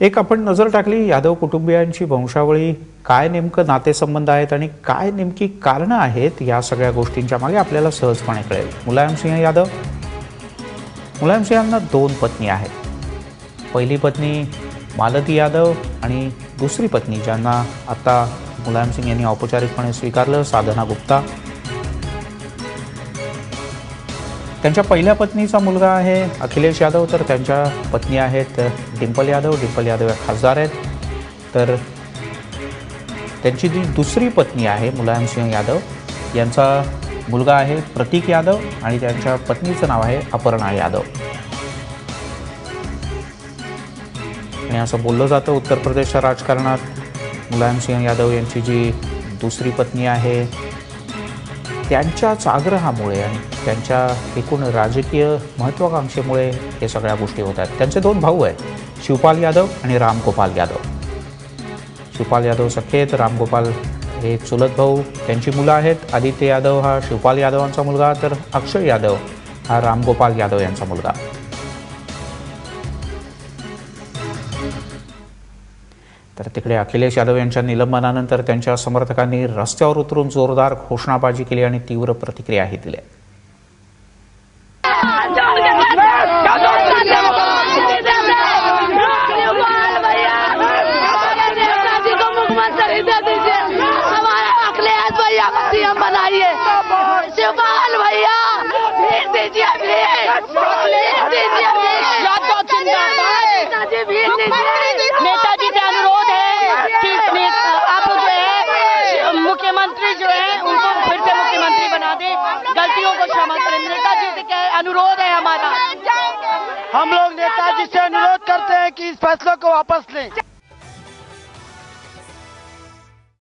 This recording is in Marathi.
एक आपण नजर टाकली यादव कुटुंबियांची वंशावळी काय नेमकं नातेसंबंध आहेत आणि काय नेमकी कारणं आहेत या सगळ्या गोष्टींच्या मागे आपल्याला सहजपणे कळेल. मुलायमसिंह यादव. मुलायमसिंहांना दोन पत्नी आहेत. पहिली पत्नी मालती यादव आणि दुसरी पत्नी ज्यांना आता मुलायमसिंग यांनी औपचारिकपणे स्वीकारलं साधना गुप्ता. त्यांच्या पहिल्या पत्नीचा मुलगा आहे अखिलेश यादव तर त्यांच्या पत्नी आहेत डिंपल यादव. डिंपल यादव या खासदार आहेत. तर त्यांची जी दुसरी पत्नी आहे मुलायमसिंह यादव यांचा मुलगा आहे प्रतीक यादव आणि त्यांच्या पत्नीचं नाव आहे अपर्णा यादव. आणि असं बोललं जातं उत्तर प्रदेशच्या राजकारणात मुलायमसिंह यादव यांची जी दुसरी पत्नी आहे त्यांच्याच आग्रहामुळे आणि त्यांच्या एकूण राजकीय महत्त्वाकांक्षेमुळे हे सगळ्या गोष्टी होत आहेत. त्यांचे दोन भाऊ आहेत शिवपाल यादव आणि रामगोपाल यादव. शिवपाल यादव सख्खे आहेत रामगोपाल हे चुलत भाऊ त्यांची मुलं आहेत. आदित्य यादव हा शिवपाल यादवांचा मुलगा तर अक्षय यादव हा रामगोपाल यादव यांचा मुलगा. तर तिकडे अखिलेश यादव यांच्या निलंबनानंतर त्यांच्या समर्थकांनी रस्त्यावर उतरून जोरदार घोषणाबाजी केली आणि तीव्र प्रतिक्रियाही दिल्या भैया को सीएम बनाइए शिवपाल भैया भीड़ दीजिए भीड़ भीड़ दीजिए नेताजी भीड़ दीजिए नेताजी से अनुरोध है कि ने- आप जो है मुख्यमंत्री जो है उनको फिर से मुख्यमंत्री बना दे गलतियों को क्षमा करें नेताजी से क्या अनुरोध है हमारा। हम लोग नेताजी से अनुरोध करते हैं कि इस फैसले को वापस लें।